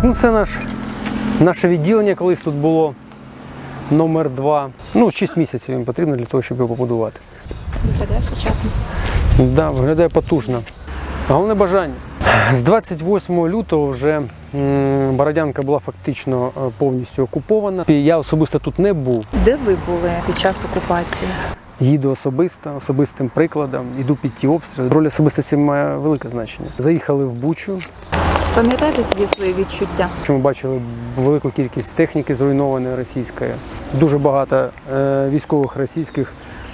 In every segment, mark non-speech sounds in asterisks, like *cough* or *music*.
Так, ну це наш, наше відділення колись тут було номер 2 Ну, 6 місяців їм потрібно для того, щоб його побудувати. Виглядає сучасно. Да, виглядає потужно. Головне бажання. З 28 лютого вже Бородянка була фактично е, повністю окупована. Я особисто тут не був. Де ви були під час окупації? Їду особисто, особистим прикладом, іду під ті обстріли. Роль особистості має велике значення. Заїхали в Бучу, Пам'ятаєте тоді свої відчуття? ми бачили велику кількість техніки зруйнованої російської, дуже багато е, військових російських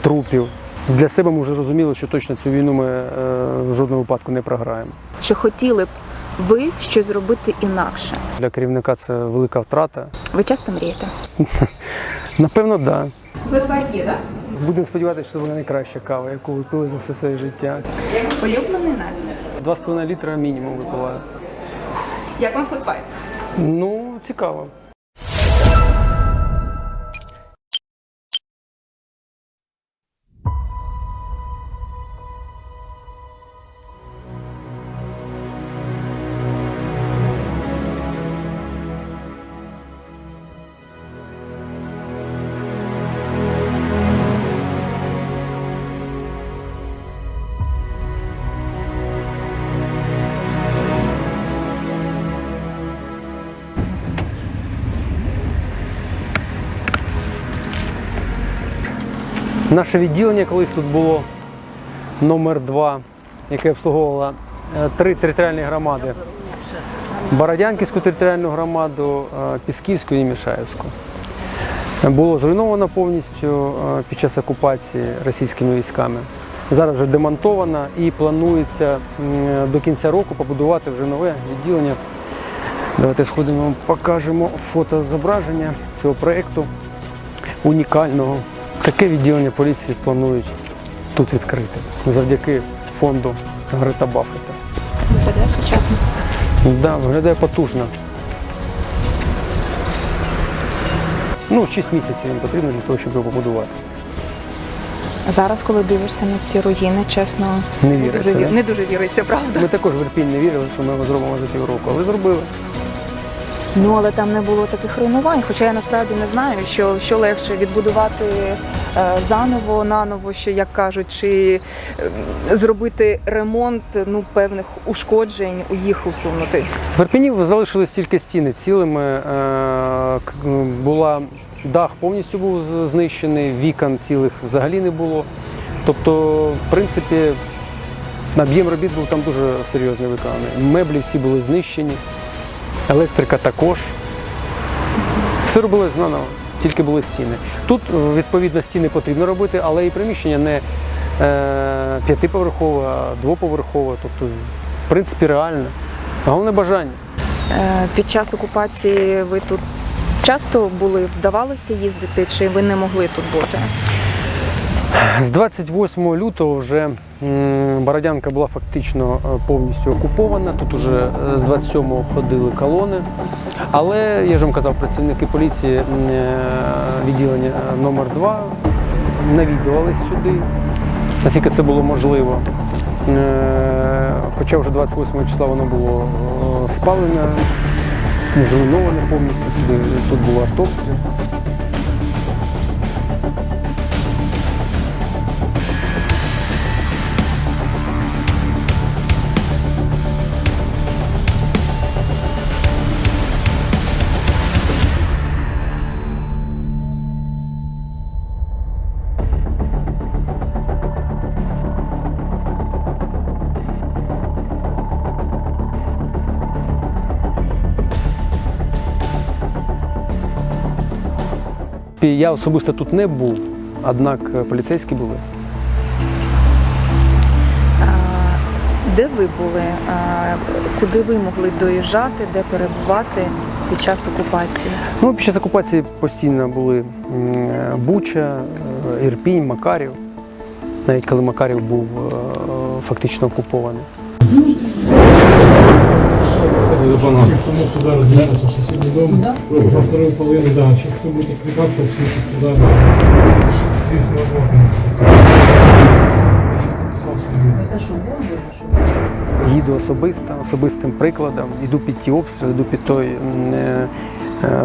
трупів. Для себе ми вже розуміли, що точно цю війну ми е, в жодному випадку не програємо. Чи хотіли б ви щось зробити інакше? Для керівника це велика втрата. Ви часто мрієте? Напевно, так. Да. Ви факі, так? Будемо сподіватися, що це буде найкраща кава, яку ви пили за все своє життя. Полюблений напій? Два з половиною літра мінімум випиваю. Як вам футфайт? Ну, цікаво. Наше відділення колись тут було номер 2 яке обслуговувало е, три територіальні громади: Бородянківську територіальну громаду, е, Пісківську і Мішаївську. Було зруйновано повністю е, під час окупації російськими військами. Зараз вже демонтовано і планується до кінця року побудувати вже нове відділення. Давайте сходимо, покажемо фото зображення цього проєкту унікального. Таке відділення поліції планують тут відкрити завдяки фонду Грита Баффета. Виглядає сучасно. Да, виглядає потужно. Ну, 6 місяців їм потрібно для того, щоб його побудувати. Зараз, коли дивишся на ці руїни, чесно, Не віриться, дуже, да? не дуже віриться, правда? Ми також в Ірпінь не вірили, що ми його зробимо за півроку, але зробили. Ну але там не було таких руйнувань. Хоча я насправді не знаю, що, що легше відбудувати е, заново, наново, що як кажуть, чи зробити ремонт ну певних ушкоджень, їх усунути. В Ірпіні залишились тільки стіни цілими. е, Була дах повністю був знищений, вікон цілих взагалі не було. Тобто, в принципі, об'єм робіт був там дуже серйозний виконаний. Меблі всі були знищені, електрика також. Все робилось знаново, тільки були стіни. Тут, е, відповідно, стіни потрібно робити, але і приміщення не е, п'ятиповерхове, а двоповерхове. Тобто, в принципі, реально. Головне бажання. Е, Під час окупації ви тут часто були, вдавалося їздити, чи ви не могли тут бути? З 28 лютого вже Бородянка була фактично е, повністю окупована. Тут уже е, з 27-го ходили колони. Але я ж вам казав, працівники поліції е, відділення номер 2 навідувались сюди, наскільки це було можливо. Хоча вже 28 числа воно було спалене і зруйноване повністю сюди. Тут був артобстріл. Я особисто тут не був, однак е, поліцейські були. Де ви були? Куди ви могли доїжджати, де перебувати під час окупації? Ну, під час окупації постійно були е, Буча, е, Ірпінь, Макарів. Навіть коли Макарів був фактично окупований. Тому туда разбираться в соседний дом. Во вторую половину, да, сейчас кто будет откликаться, все это туда. Здесь невозможно находиться. Я сейчас подписался на видео. їду особисто, особистим прикладом, йду під ті обстріли, йду під той е, е,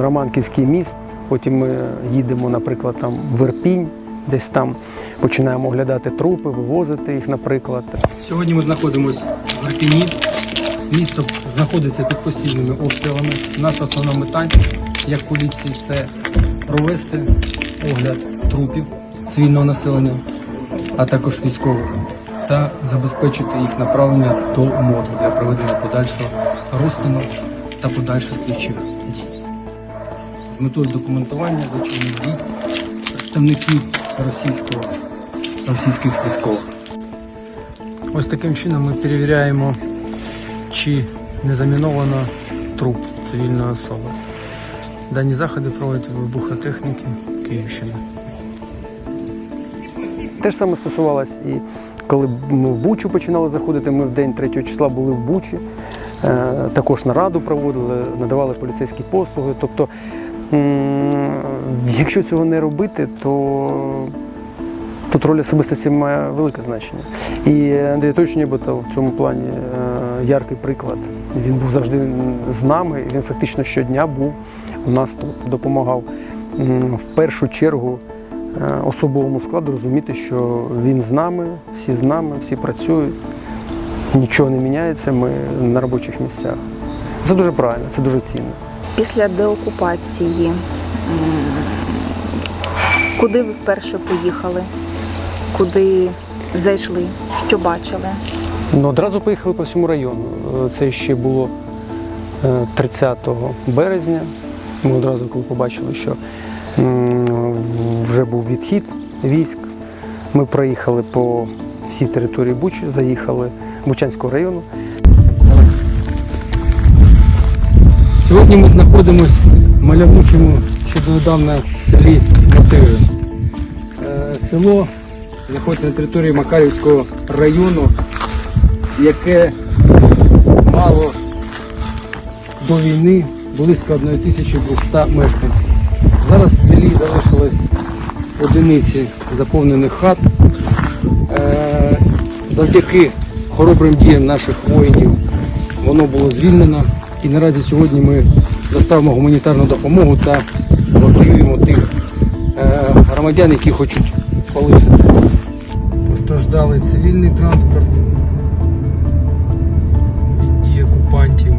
Романківський міст. Потім ми їдемо, наприклад, там в Ірпінь, десь там починаємо оглядати трупи, вивозити їх, наприклад. Сьогодні ми знаходимося в Ірпіні. Місто знаходиться під постійними обстрілами. Наша основна мета, як поліції, це провести огляд трупів цивільного населення, а також військових, та забезпечити їх направлення до моргу для проведення подальшого розтину та подальших слідчих дій. З метою документування злочинних дій представників російського, російських військових. Ось таким чином ми перевіряємо, чи не заміновано труп цивільної особи. Дані заходи проводять вибухотехніки Київщини. Те ж саме стосувалось і коли ми в Бучу починали заходити, ми в день 3 числа були в Бучі, е, також нараду проводили, надавали поліцейські послуги. Тобто, якщо цього не робити, то тут роль особистості має велике значення. І Андрій Точнібото в цьому плані е, яркий приклад. Він був завжди з нами, він фактично щодня був у нас тут, допомагав в першу чергу е, особовому складу розуміти, що він з нами, всі з нами, всі працюють, нічого не міняється, ми на робочих місцях. Це дуже правильно, це дуже цінно. Після деокупації куди ви вперше поїхали? Куди зайшли? Що бачили? Ну, одразу поїхали по всьому району. Е, Це ще було е, 30 березня. Ми одразу коли побачили, що вже був відхід військ. Ми проїхали по всій території Бучі, заїхали Бучанського району. Сьогодні ми знаходимося в мальовничому ще донедавна селі Мотиви. Село знаходиться на території Макарівського району, яке мало до війни близько 1200 мешканців. Зараз в селі залишилось одиниці заповнених хат. Е, Завдяки хоробрим діям наших воїнів воно було звільнено. І наразі сьогодні ми доставимо гуманітарну допомогу та евакуюємо тих е, громадян, які хочуть полишити. Постраждалий цивільний транспорт окупантів.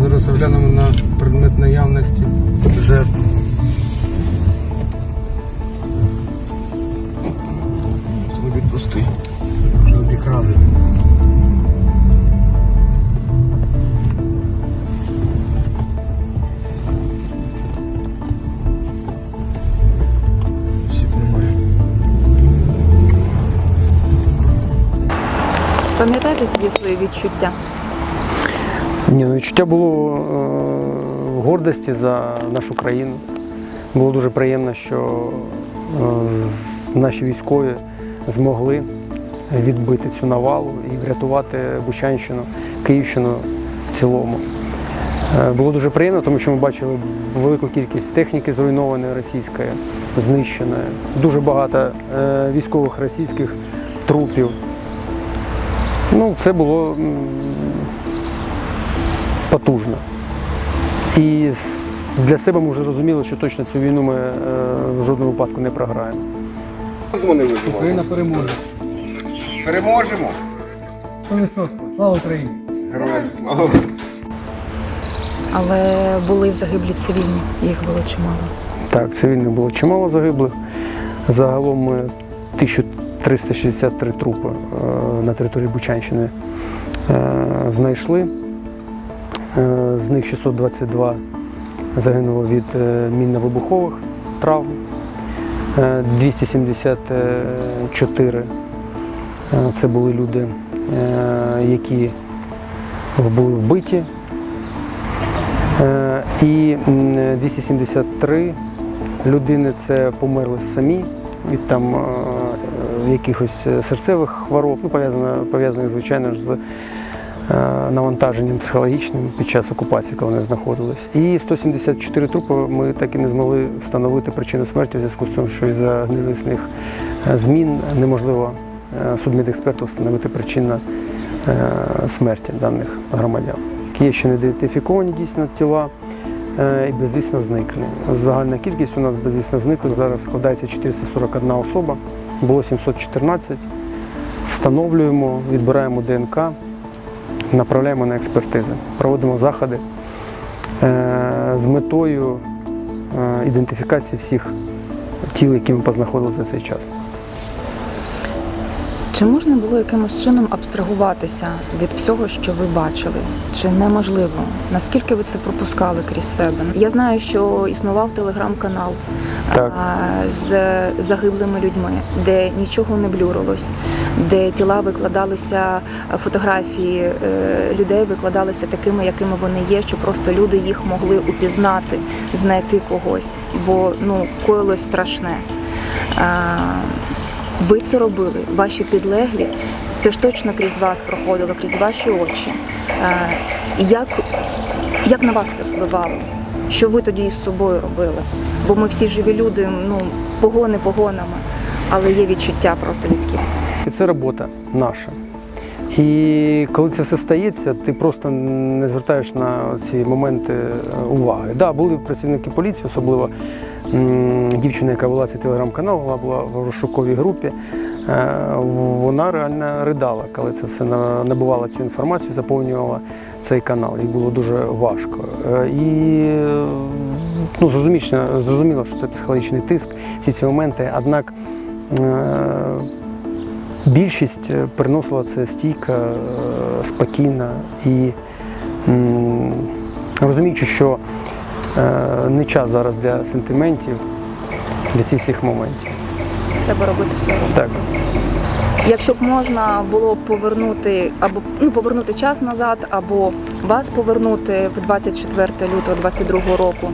Зараз оглянемо на предмет наявності жертв. Відпусти. Вже обікрали. Пам'ятаєте тоді свої відчуття? Ні, ну відчуття було е, гордості за нашу країну. Було дуже приємно, що е, наші військові змогли відбити цю навалу і врятувати Бучанщину, Київщину в цілому. Е, Було дуже приємно, тому що ми бачили велику кількість техніки зруйнованої російської, знищеної. Дуже багато е, військових російських трупів. Ну, це було потужно. І для себе ми вже розуміли, що точно цю війну ми е, в жодному випадку не програємо. Україна переможе. Переможемо. 100%. Слава Україні! Героям слава. Але були загиблі цивільні, їх було чимало. Так, цивільних було чимало загиблих. Загалом ми 1363 трупи е, на території Бучанщини е, знайшли. Е, З них 622 загинуло від мінно-вибухових травм, Е, 274 е, це були люди, які були вбиті. І 273 людини це померли самі від там якихось серцевих хвороб, ну, пов'язаних, звичайно ж, з е, навантаженням психологічним під час окупації, коли вони знаходились. І 174 трупи ми так і не змогли встановити причину смерті в зв'язку з тим, що із-за гнилісних е, змін неможливо е, судмедексперту встановити причину е, смерті даних громадян. Є ще не ідентифіковані дійсно тіла е, і безвісно зниклі. Загальна кількість у нас безвісно зниклих зараз складається 441 особа, було 714. Встановлюємо, відбираємо ДНК, направляємо на експертизи, проводимо заходи е, з метою е, ідентифікації всіх тіл, які ми познаходили за цей час. Чи можна було якимось чином абстрагуватися від всього, що ви бачили? Чи неможливо? Наскільки ви це пропускали крізь себе? Я знаю, що існував телеграм-канал Так. з загиблими людьми, де нічого не блюрилось, де тіла викладалися, фотографії е, людей викладалися такими, якими вони є, що просто люди їх могли упізнати, знайти когось, бо ну коїлось страшне. Ви це робили, ваші підлеглі, це ж точно крізь вас проходило, крізь ваші очі. Е, Як, як на вас це впливало? Що ви тоді із собою робили? Бо ми всі живі люди, ну, погони погонами, але є відчуття просто людське. І це робота наша. І коли це все стається, ти просто не звертаєш на ці моменти е, уваги. Да, були працівники поліції, особливо дівчина, яка вела цей телеграм-канал, вона була в розшуковій групі. Е, Вона реально ридала, коли це все на- набувала цю інформацію, заповнювала цей канал. Їй було дуже важко. Е, І ну, зрозуміло, зрозуміло, що це психологічний тиск, всі ці моменти. Однак е, Більшість переносила це стійко, спокійно і розуміючи, що не час зараз для сентиментів, для всіх цих моментів. Треба робити свою роботу. Так. Якщо б можна було повернути або ну повернути час назад, або вас повернути в 24 лютого 22 року,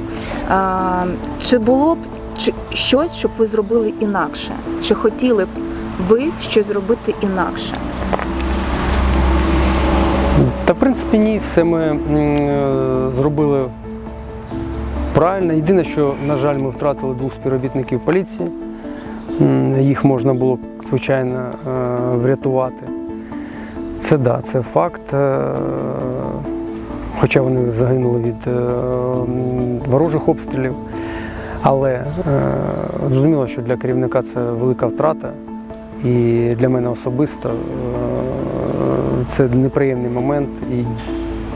а, чи було б чи щось, щоб ви зробили інакше? Чи хотіли б ви щось зробити інакше? Та в принципі ні, все ми м, е, зробили правильно. Єдине, що, на жаль, ми втратили двох співробітників поліції. Їх можна було, звичайно, е, врятувати. Це да, це факт. Е, Хоча вони загинули від е, ворожих обстрілів. Але зрозуміло, що для керівника це велика втрата. І для мене особисто це неприємний момент. І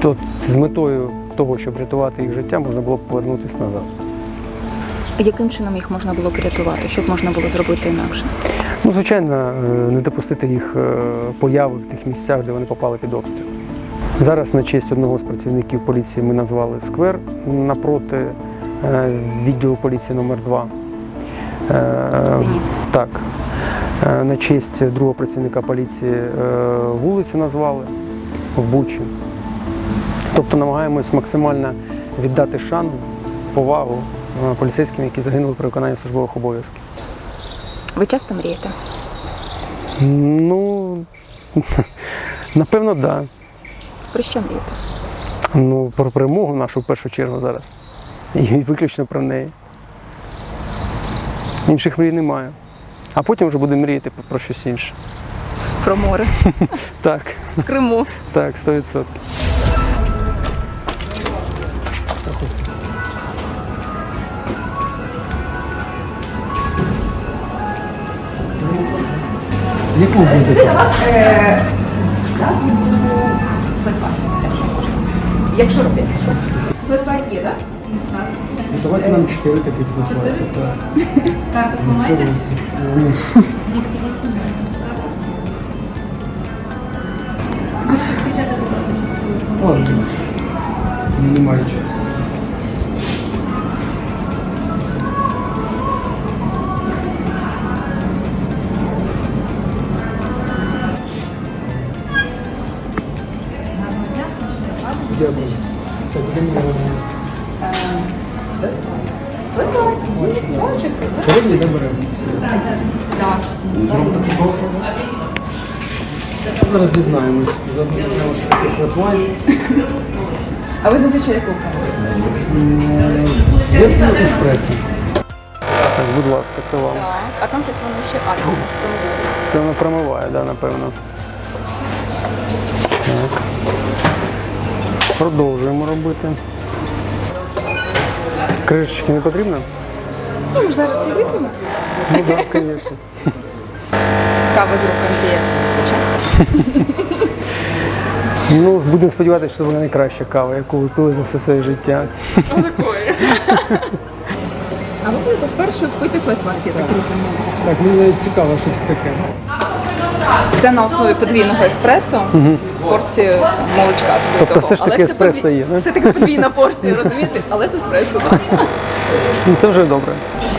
от з метою того, щоб рятувати їх життя, можна було б повернутися назад. Яким чином їх можна було порятувати? Що б можна було зробити інакше? Ну, звичайно, е, не допустити їх е, появи в тих місцях, де вони попали під обстріл. Зараз на честь одного з працівників поліції ми назвали сквер напроти е, відділу поліції номер 2 Мені. Так. На честь другого працівника поліції вулицю назвали в Бучі. Тобто намагаємось максимально віддати шану, повагу е, поліцейським, які загинули при виконанні службових обов'язків. Ви часто мрієте? Ну, *laughs* напевно, так. Да. Про що мрієте? Ну, про перемогу нашу в першу чергу зараз. І виключно про неї. Інших мрій немає. А потім вже будемо мріяти про щось інше. Про море *laughs* Так, в Криму. так, 100%. Яку музику? Якщо робити, що? є, так? Давайте нам чотири таких назвати. Карту ви маєте? 208. Можете скачати додаток. Ладно. Немає часу. Зараз дізнаємось. Заодно дізнаємося, що таке флетлайн. А ви зазвичай яку? Я п'ю еспресо. Так, будь ласка, це вам. Так. А там щось воно ще а, там Це воно промиває, да, напевно. Так. Продовжуємо робити. Кришечки не потрібно? Ну, ми ж зараз всі вип'ємо. Ну так, звісно. Кава з рук Андрія. Ну, будемо сподіватися, що це буде найкраща кава, яку ви пили за все своє життя. А ви будете вперше пити флетвайт, я так розумію. Так, мені навіть цікаво, що це таке. Це на основі подвійного еспресо з порцією молочка. збитого. Тобто все ж таки Але це еспресо є, да? Це така подвійна порція, розумієте? Але з еспресо. так. Ну, це вже добре.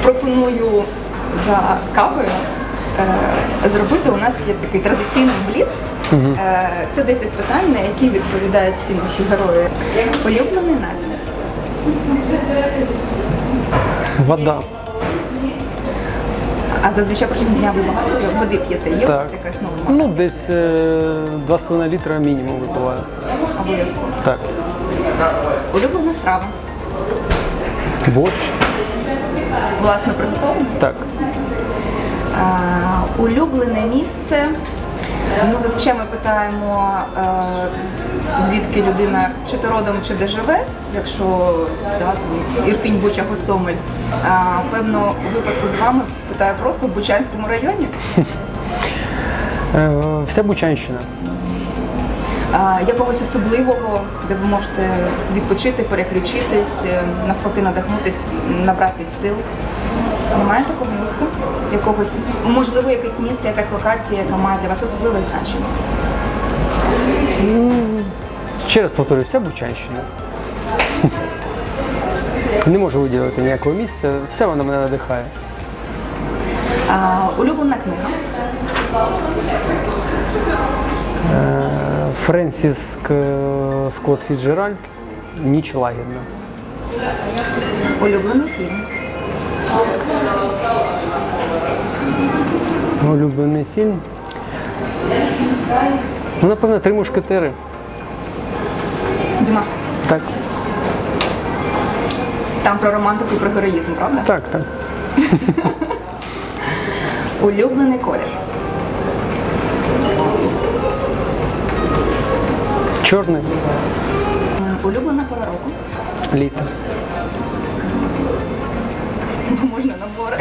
Пропоную за кавою зробити. У нас є такий традиційний бліц. Е, це 10 питань, на які відповідають всі наші герої. Улюблений напій. Вода. А зазвичай протягом дня ви багато води п'єте. Є у вас Так. якась норма? Ну, десь е, 2,5 літра мінімум випиваю. Обов'язково. Так. Улюблена страва. Борщ. Власно приготовлена. Так. Улюблене місце. Ну, зазвичай ми питаємо, е, звідки людина чи то родом, чи де живе, якщо да, Ірпінь, Буча, Гостомель. Певно, у випадку з вами спитаю просто в Бучанському районі. Е, вся Бучанщина. Якогось особливого, де ви можете відпочити, переключитись, е, навпаки, надихнутись, набратись сил. Немає такого місця? Якогось, можливо, якесь місце, якась локація, яка має для вас особливе значення. Ще раз повторюю, вся Бучанщина. Не можу виділити ніякого місця, все воно мене надихає. А, улюблена книга. Френсіс К- Скотт Фіджеральд Ніч лагідна. Улюблений фільм. Улюблений фільм. Ну, напевно, три мушкетери. Дима. Так, Там про романтику і про героїзм, правда? так, так. *laughs* Улюблений колір. Чорний Улюблена пора року. літо. *laughs* Можна набори.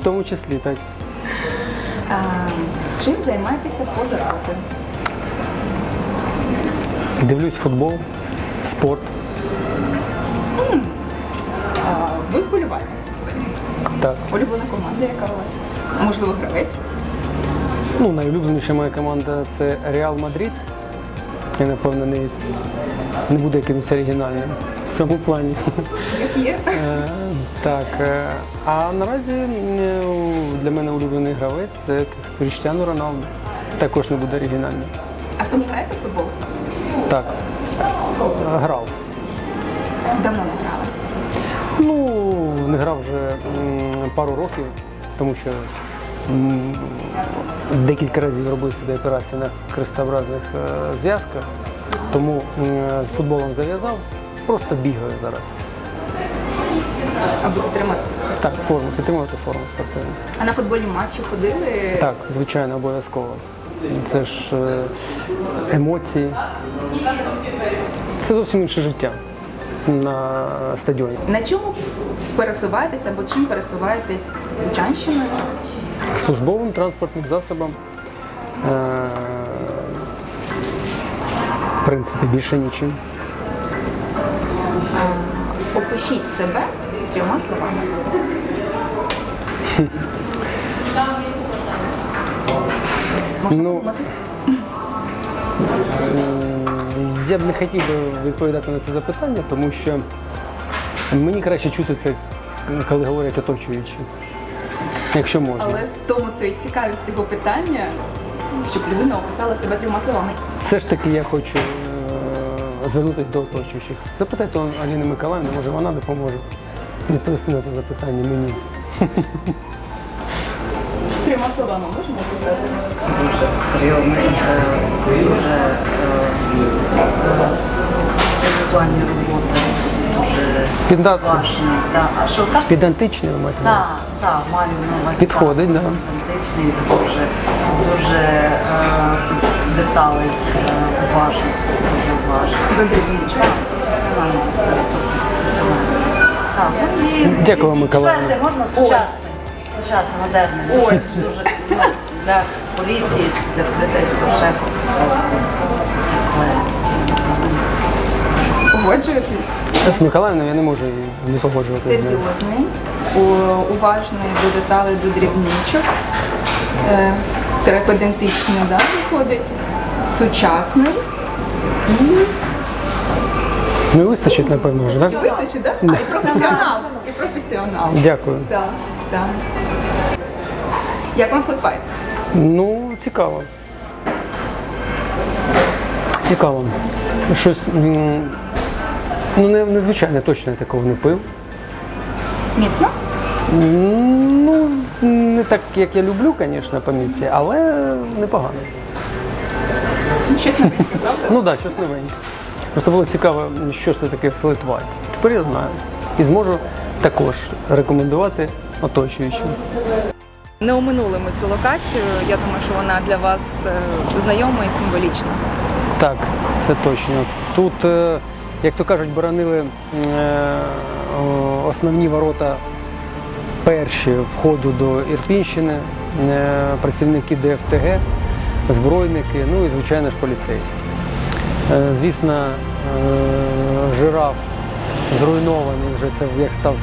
В тому числі, так. А, чим займаєтеся поза роботою? Дивлюсь футбол, спорт. А, ви вболівальник. Так. Улюблена команда, яка у вас? Можливо, гравець. Ну, найулюбленіша моя команда це Реал Мадрид. Я, напевно, не, не буду якимось оригінальним в цьому плані. Є? Е, Так. е, А наразі е, для мене улюблений гравець це Кріштіану Роналду. Також не буде оригінальним. А самі граєте в футбол? Так. Е, Грав. Давно не грали. Ну, не грав вже м, пару років, тому що м, декілька разів робив собі операції на крестообразних е, зв'язках, тому м, з футболом зав'язав, просто бігаю зараз. Аби підтримати. Так, форму, підтримувати форму спортивну. А на футбольні матчі ходили? Так, звичайно, обов'язково. Це ж е, емоції. Це зовсім інше життя на стадіоні. На чому пересуваєтесь або чим пересуваєтесь Бучанщиною? службовим транспортним засобом. Е, В принципі, більше нічим. Опишіть себе трьома словами. Можна Ну, подумати? Я б не хотів би відповідати на це запитання, тому що мені краще чути це, коли говорять оточуючі. Якщо можна. Але в тому то і цікавість цього питання, щоб людина описала себе трьома словами. Все ж таки я хочу е, звернутися до оточуючих. Запитайте Аліни Миколаївни, може вона допоможе відповісти на це запитання мені. Трьома словами можемо описати? дуже серйозний, е, дуже е, в плані роботи, дуже Піддатний. важний. Да. А що кажете? Педантичний ви маєте? на увазі? Так, так, маю на увазі. Підходить, так, да. Античний, дуже, дуже е, деталей е, уважний, дуже уважний. До дрібничок. Так, професіональний, 100% професіональний. Так, і Дякую вам, і четверте, можна сучасний, сучасний, модерний. Дуже, дуже ну, для поліції, для поліцейського шефа це просто. Погоджуєтесь? З Миколаївною я не можу не погоджуватися з нею. Серйозний, у- уважний до деталей, до дрібничок. Е, терапевтичний, да, виходить. Сучасний. Ну і вистачить, напевно, вже, так? Вистачить, да? А, і професіонал. І професіонал. Дякую. Так, так. Як вам флетфайт? Ну, цікаво. Цікаво. Щось м, ну, не, незвичайне, точно я такого не пив. Міцно? М, Ну, не так, як я люблю, звісно, по міці, але непогано. Щось новеньке, правда? Ну так, да, щось новеньке. Просто було цікаво, що це таке флет white. Тепер я знаю. І зможу також рекомендувати оточуючим. Не оминули ми цю локацію. Я думаю, що вона для вас е, знайома і символічна. Так, це точно. Тут, е, як то кажуть, боронили е, основні ворота перші входу до Ірпінщини, працівники ДФТГ, збройники, ну і звичайно ж поліцейські. Е, Звісно, е, жираф зруйнований вже це як став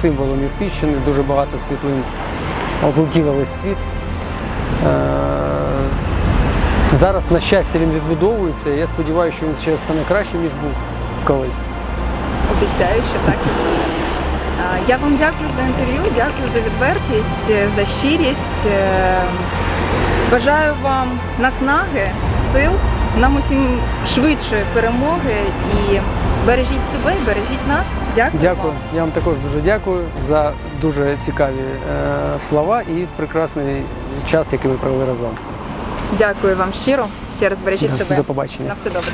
символом Ірпінщини, дуже багато світлин облетіло весь світ. Е, Зараз, на щастя, він відбудовується. Я сподіваюся, що він ще стане кращим, ніж був колись. Обіцяю, що так і буде. Я вам дякую за інтерв'ю, дякую за відвертість, за щирість. Бажаю вам наснаги, сил, нам усім швидшої перемоги і бережіть себе, і бережіть нас. Дякую. Дякую. Вам. Я вам також дуже дякую за дуже цікаві е, слова і прекрасний час, який ви провели разом. Дякую вам щиро. Ще раз бережіть себе. до побачення. На все добре.